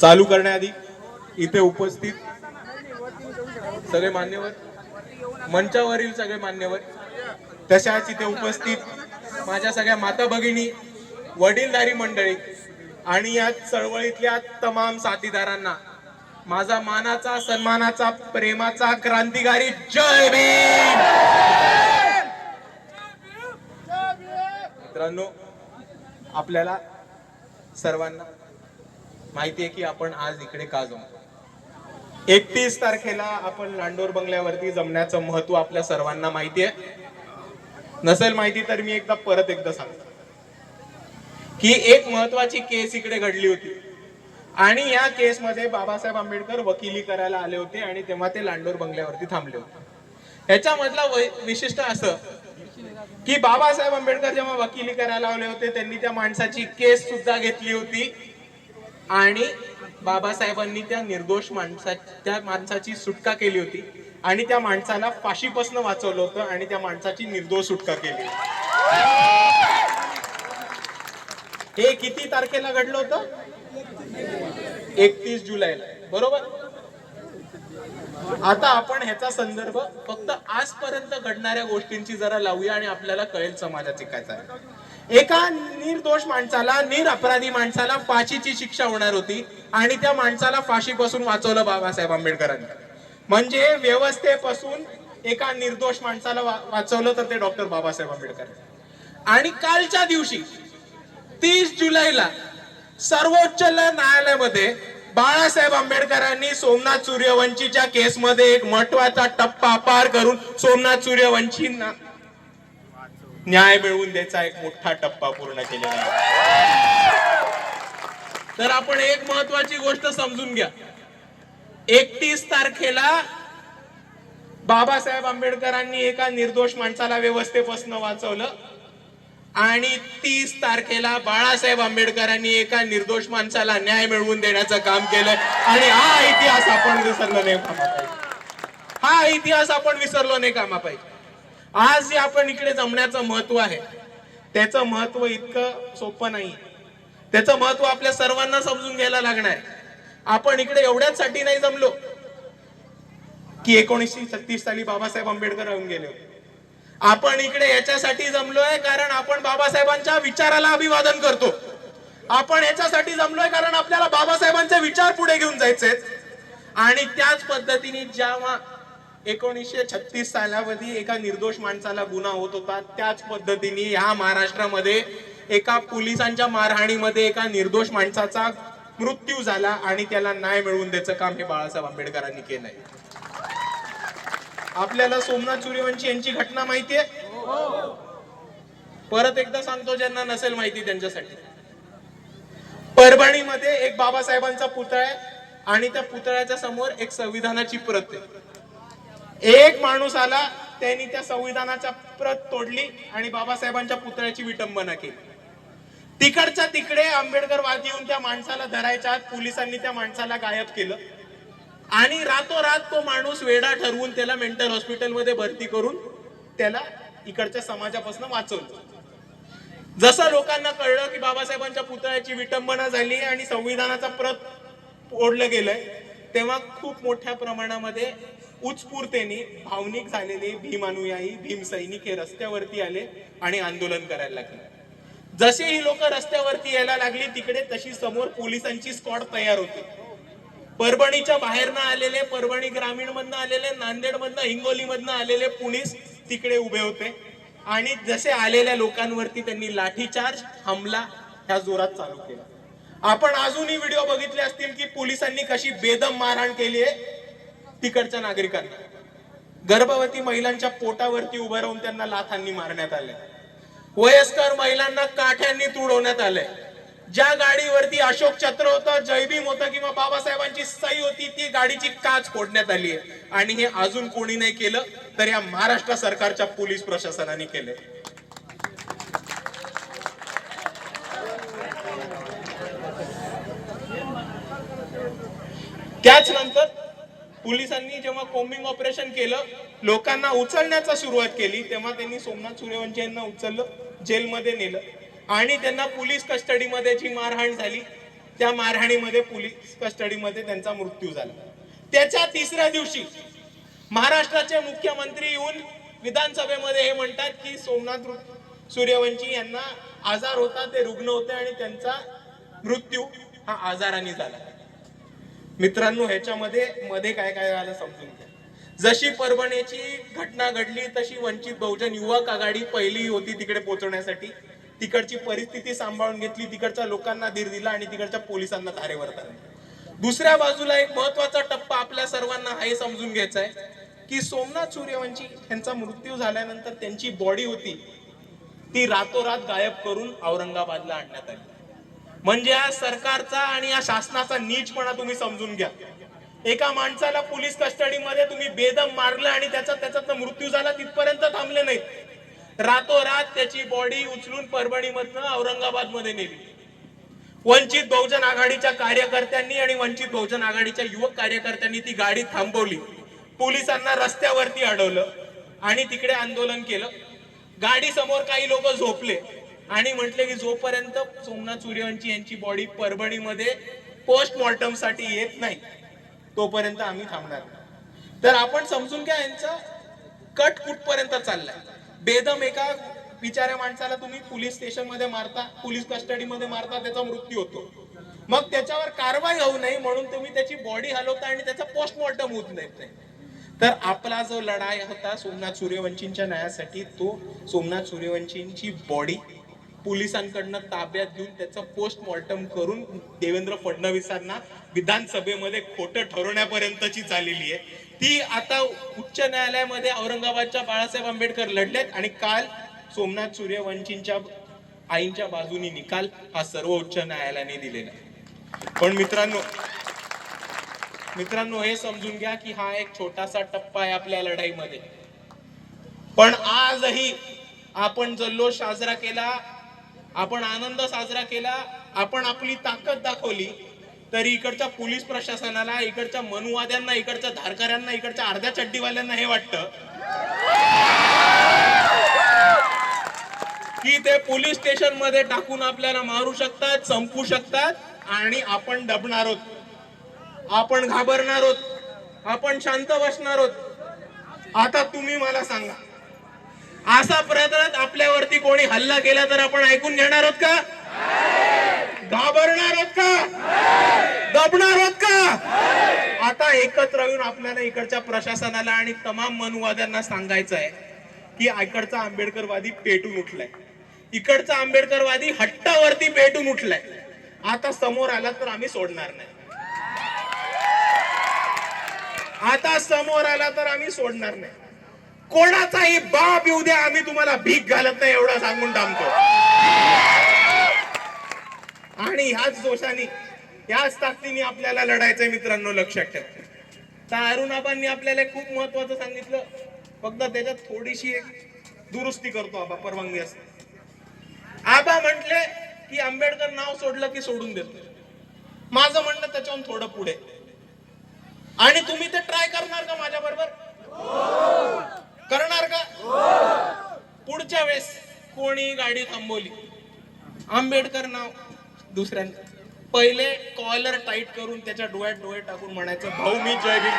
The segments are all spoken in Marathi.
चालू करण्याआधी इथे उपस्थित सगळे मान्यवर मंचावरील सगळे मान्यवर तशाच इथे उपस्थित माझ्या सगळ्या माता भगिनी वडीलधारी मंडळी आणि या चळवळीतल्या तमाम साथीदारांना माझा मानाचा सन्मानाचा प्रेमाचा क्रांतिकारी जय भीम! मित्रांनो आपल्याला सर्वांना माहिती आहे की आपण आज इकडे का जमतो? एकतीस तारखेला आपण लांडोर बंगल्यावरती जमण्याचं महत्त्व आपल्या सर्वांना माहिती आहे नसेल माहिती तर मी एकदा परत एकदा सांगतो. की एक महत्वाची केस इकडे घडली होती. आणि या केसमध्ये बाबासाहेब आंबेडकर वकिली करायला आले होते आणि तेव्हा ते लांडोर बंगल्यावरती थांबले होते. ह्याच्यामधला वै- विशिष्ट असं की बाबासाहेब आंबेडकर जेव्हा वकिली करायला आले होते त्यांनी त्या माणसाची केस सुद्धा घेतली होती. आणि बाबासाहेबांनी त्या निर्दोष माणसा त्या माणसाची सुटका केली होती. आणि त्या माणसाला फाशीपासून वाचवलं होतं आणि त्या माणसाची निर्दोष सुटका केली हे किती तारखेला घडलं होतं? एकतीस जुलैला. बरोबर? आता आपण ह्याचा संदर्भ फक्त आजपर्यंत घडणाऱ्या गोष्टींची जरा लावूया आणि आपल्याला कळेल समाजाचे काय चालेल एका निर्दोष माणसाला निरअपराधी माणसाला फाशीची शिक्षा होणार होती आणि त्या माणसाला फाशीपासून वाचवलं बाबासाहेब आंबेडकरांनी. म्हणजे व्यवस्थेपासून एका निर्दोष माणसाला वा- वाचवलं तर ते डॉक्टर बाबासाहेब आंबेडकर आणि कालच्या दिवशी तीस जुलैला सर्वोच्च न्यायालयामध्ये बाळासाहेब आंबेडकरांनी सोमनाथ सूर्यवंशीच्या केसमध्ये एक महत्त्वाचा टप्पा पार करून सोमनाथ सूर्यवंशींना न्याय मिळवून द्यायचा एक मोठा टप्पा पूर्ण केलेला आहे. तर आपण एक महत्वाची गोष्ट समजून घ्या. एकतीस तारखेला बाबासाहेब आंबेडकरांनी एका निर्दोष माणसाला व्यवस्थेपासून वाचवलं आणि तीस तारखेला बाळासाहेब आंबेडकरांनी एका निर्दोष माणसाला न्याय मिळवून देण्याचं काम केलं आणि हा इतिहास आपण विसरलो नाही कामा पाहिजे हा इतिहास आपण विसरलो नाही कामा पाहिजे आज जे आपण इकडे जमण्याचं महत्त्व आहे. त्याचं महत्त्व इतकं सोपं नाही. त्याचं महत्त्व आपल्या सर्वांना समजून घ्यायला लागणार आहे. आपण इकडे एवढ्याच साठी नाही जमलो की एकोणीसशे छत्तीस साली बाबासाहेब आंबेडकर होऊन गेले होते. आपण इकडे याच्यासाठी जमलोय कारण आपण बाबासाहेबांच्या विचाराला अभिवादन करतो. आपण याच्यासाठी जमलोय कारण आपल्याला बाबासाहेबांचे विचार पुढे घेऊन जायचे आणि त्याच पद्धतीने जेव्हा एकोणीसशे छत्तीस सालामध्ये एका निर्दोष माणसाला गुन्हा होत होता. त्याच पद्धतीने ह्या महाराष्ट्रामध्ये एका पोलिसांच्या मारहाणीमध्ये एका निर्दोष माणसाचा मृत्यू झाला आणि त्याला न्याय मिळवून द्यायचं काम हे बाळासाहेब आंबेडकरांनी केलंय. आपल्याला सोमनाथ सूर्यवंशी यांची घटना माहिती आहे? परत एकदा सांगतो ज्यांना नसेल माहिती त्यांच्यासाठी. परभणीमध्ये एक बाबासाहेबांचा पुतळा आहे आणि त्या पुतळ्याच्या समोर एक संविधानाची प्रत आहे. एक माणूस आला त्यांनी त्या संविधानाच्या प्रत तोडली आणि बाबासाहेबांच्या पुतळ्याची विटंबना केली. तिकडच्या तिकडे आंबेडकरवाद येऊन त्या माणसाला धरायच्या आत पोलिसांनी त्या माणसाला गायब केलं. आणि रातोरात तो माणूस वेडा ठरवून त्याला मेंटल हॉस्पिटलमध्ये भरती करून त्याला इकडच्या समाजापासून वाचवलं. जसं लोकांना कळलं की बाबासाहेबांच्या पुतळ्याची विटंबना झाली आणि संविधानाचा प्रत ओढलं गेलंय तेव्हा खूप मोठ्या प्रमाणामध्ये उत्स्फूर्तेने भावनिक झालेले भीमानुयायी भीमसैनिक हे रस्त्यावरती आले आणि आंदोलन करायला लागले. जसे ही लोक रस्त्यावरती यायला लागली तिकडे तशी समोर पोलिसांची स्कॉड तयार होती. परभणीच्या बाहेरनं आलेले परभणी ग्रामीण मधनं आलेले नांदेड मधनं हिंगोली मधनं आलेले पोलीस तिकडे उभे होते. आणि जसे आलेल्या लोकांवरती त्यांनी लाठीचार्ज हमला ह्या जोरात चालू केला. आपण अजूनही व्हिडिओ बघितले असतील की पोलिसांनी कशी बेदम मारहाण केली आहे. तिकडच्या नागरिकांना. गर्भवती महिलांच्या पोटावरती उभं राहून त्यांना लाथांनी मारण्यात आले वयस्कर महिलांना काठ्यांनी तुडवण्यात आले ज्या गाडीवरती अशोक चत्र होतं जयभीम होतं किंवा बाबासाहेबांची सही होती ती गाडीची काच फोडण्यात आली आहे. आणि हे अजून कोणी नाही केलं तर या महाराष्ट्र सरकारच्या पोलीस प्रशासनाने केले त्याच नंतर पोलिसांनी जेव्हा कोम्बिंग ऑपरेशन केलं लोकांना उचलण्याचा सुरुवात केली तेव्हा त्यांनी सोमनाथ सूर्यवंशी यांना उचललं जेलमध्ये नेलं. आणि त्यांना पोलीस कस्टडीमध्ये जी मारहाण झाली त्या मारहाणीमध्ये पोलीस कस्टडीमध्ये त्यांचा मृत्यू झाला. त्याच्या तिसऱ्या दिवशी महाराष्ट्राचे मुख्यमंत्री येऊन विधानसभेमध्ये हे म्हणतात की सोमनाथ सूर्यवंशी यांना आजार होता ते रुग्ण होते आणि त्यांचा मृत्यू हा आजाराने झाला. मित्रांनो ह्याच्यामध्ये मध्ये काय काय झालं समजून घ्या. जशी परभणीची घटना घडली तशी वंचित बहुजन युवक आघाडी पहिली होती तिकडे पोहोचवण्यासाठी. तिकडची परिस्थिती सांभाळून घेतली तिकडच्या लोकांना धीर दिला आणि तिकडच्या पोलिसांना धारेवर दुसऱ्या बाजूला एक महत्त्वाचा टप्पा आपल्या सर्वांना हे समजून घ्यायचा आहे की सोमनाथ सूर्यवंशी यांचा मृत्यू झाल्यानंतर त्यांची बॉडी होती ती रातोरात गायब करून औरंगाबादला आणण्यात आली. म्हणजे या सरकारचा आणि या शासनाचा नीचपणा तुम्ही समजून घ्या. एका माणसाला पोलीस कस्टडीमध्ये तुम्ही बेदम मारलं आणि त्याचा त्याचा मृत्यू झाला तिथपर्यंत थांबले नाहीत. रातोरात त्याची बॉडी उचलून परभणीमधनं औरंगाबादमध्ये नेली. वंचित बहुजन आघाडीच्या कार्यकर्त्यांनी आणि वंचित बहुजन आघाडीच्या युवक कार्यकर्त्यांनी ती गाडी थांबवली. पोलिसांना रस्त्यावरती अडवलं आणि तिकडे आंदोलन केलं. गाडी समोर काही लोक झोपले. आणि म्हटले की जोपर्यंत सोमनाथ सूर्यवंशी यांची बॉडी परभणीमध्ये पोस्टमॉर्टमसाठी येत नाही तोपर्यंत आम्ही थांबणार तर आपण समजून घ्या यांचा कट कुठपर्यंत चाललाय? बेदम एका बिचाऱ्या माणसाला तुम्ही पोलीस स्टेशनमध्ये मारता पोलीस कस्टडीमध्ये मारता त्याचा मृत्यू होतो. मग त्याच्यावर कारवाई होऊ नये म्हणून तुम्ही त्याची बॉडी हलवता आणि त्याचा पोस्टमॉर्टम होत नाही. तर आपला जो लढाई होता सोमनाथ सूर्यवंशींच्या न्यायासाठी तो सोमनाथ सूर्यवंशींची बॉडी पोलिसांकडनं ताब्यात घेऊन त्याचं पोस्टमॉर्टम करून देवेंद्र फडणवीसांना विधानसभेमध्ये खोटं ठरवण्यापर्यंतची चाललेली आहे. ती आता उच्च न्यायालयामध्ये औरंगाबादच्या बाळासाहेब आंबेडकर लढलेत आणि काल सोमनाथ सूर्यवंशींच्या आईंच्या बाजूनी निकाल हा सर्व उच्च न्यायालयाने दिलेला पण मित्रांनो मित्रांनो हे समजून घ्या की हा एक छोटासा टप्पा आहे आपल्या लढाईमध्ये. पण आजही आपण जल्लोष साजरा केला आपण आनंद साजरा केला आपण आपली ताकद दाखवली तरी इकडच्या पोलीस प्रशासनाला इकडच्या मनुवाद्यांना इकडच्या धारकऱ्यांना इकडच्या अर्ध्या चड्डीवाल्यांना हे वाटतं की ते पोलीस स्टेशनमध्ये टाकून आपल्याला मारू शकतात संपू शकतात आणि आपण दबणार आहोत. आपण घाबरणार आहोत. आपण शांत बसणार आहोत. आता तुम्ही मला सांगा. असा प्रयत्नात आपल्यावरती कोणी हल्ला केला तर आपण ऐकून घेणार आहोत का? घाबरणार आहोत का? दबणार आहोत का? आता एकत्र येऊन आपल्याला इकडच्या प्रशासनाला आणि तमाम मनुवाद्यांना सांगायचं आहे की इकडचा आंबेडकरवादी पेटून उठलाय. इकडचा आंबेडकरवादी हट्टावरती पेटून उठलाय. आता समोर आला तर आम्ही सोडणार नाही. आता समोर आला तर आम्ही सोडणार नाही. कोणाचाही बाप येऊ द्या आम्ही तुम्हाला भीक घालत नाही एवढं सांगून थांबतो. आणि ह्याच जोशाने ह्याच ताकदीने आपल्याला लढायचंय मित्रांनो लक्षात ठेवा. तर अरुणाबांनी आपल्याला खूप महत्वाचं सांगितलं. फक्त त्याच्यात थोडीशी एक दुरुस्ती करतो आबा परवानगी असते. आबा म्हटले की आंबेडकर नाव सोडलं की सोडून देतो. माझं म्हणणं त्याच्याहून थोडं पुढे. आणि तुम्ही ते ट्राय करणार का माझ्या बरोबर करणार का? पुढच्या वेळेस कोणी गाडी थांबवली? आंबेडकर नाव दुसऱ्यांदा पहिले कॉलर टाईट करून त्याच्या डोळ्यात डोळे टाकून म्हणायचं भाऊ मी जय भीम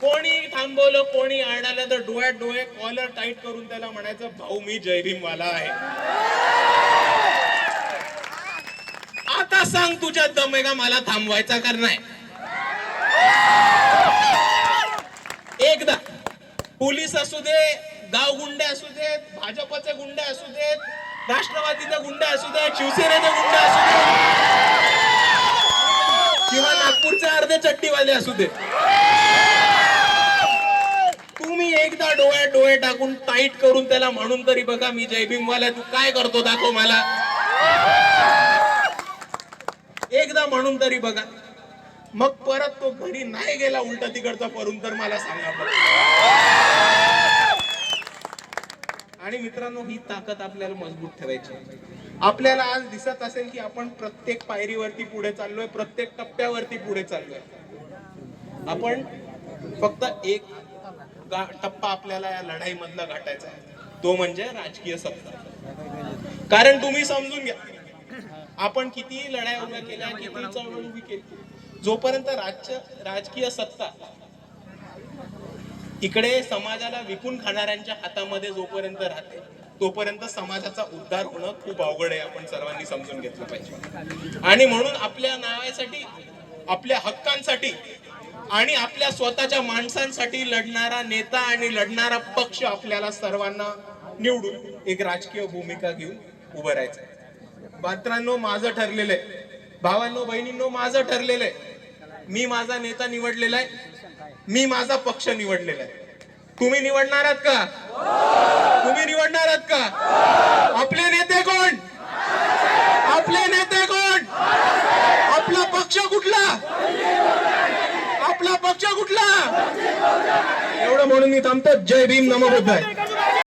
कोणी थांबवलं कोणी आणालं तर डोळ्यात डोळे कॉलर टाईट करून त्याला म्हणायचं भाऊ मी जय भीमवाला आहे. आता सांग तुझ्या दमेगा मला थांबवायचा का नाही? एकदा. पोलीस असू दे गाव गुंडे असू देत भाजपचे गुंडे असू देत राष्ट्रवादीचे गुंडे असू देत शिवसेनेचे गुंडे असू देत किंवा नागपूरचे अर्धे चट्टीवाले असू देत तुम्ही एकदा डोळ्यात डोळे टाकून टाईट करून त्याला म्हणून तरी बघा मी जय भीमवाला तू काय करतो दाखव मला. एकदा म्हणून तरी बघा. मग परत तो घरी नाही गेला उलटा तिकडचा करून तर मला सांगा आणि मित्रांनो ही ताकद आपल्याला मजबूत ठेवायची आपल्याला आज दिसत असेल की आपण प्रत्येक पायरीवरती पुढे चाललोय प्रत्येक टप्प्यावरती पुढे चाललोय. आपण फक्त एक टप्पा आपल्याला या लढाईमधला गाठायचा आहे. तो म्हणजे राजकीय सत्ता. कारण तुम्ही समजून घ्या आपण किती लढाई उभ्या केल्या किती चळवळ उभी केली जोपर्यंत राज्य राजकीय सत्ता इकडे समाजाला विकून खाणाऱ्यांच्या हातामध्ये जोपर्यंत राहते तोपर्यंत समाजाचा उद्धार होणं खूप अवघड आहे आपण सर्वांनी समजून घेतलं पाहिजे. आणि म्हणून आपल्या नावासाठी आपल्या हक्कांसाठी आणि आपल्या स्वतःच्या माणसांसाठी लढणारा नेता आणि लढणारा पक्ष आपल्याला सर्वांना निवडून एक राजकीय भूमिका घेऊन उभं राहायचं मात्रांनो माझं ठरलेलं आहे. भावांनो बहिणींनो माझं ठरलेलं आहे. मी माझा नेता निवडलेला आहे. मी माझा पक्ष निवडलेला आहे. तुम्ही निवडणार आहात का? तुम्ही निवडणार आहात का? आपले नेते कोण? आपले नेते कोण? आपला पक्ष कुठला? आपला पक्ष कुठला? एवढं म्हणून मी थांबतो. जय भीम नमो बुद्धाय.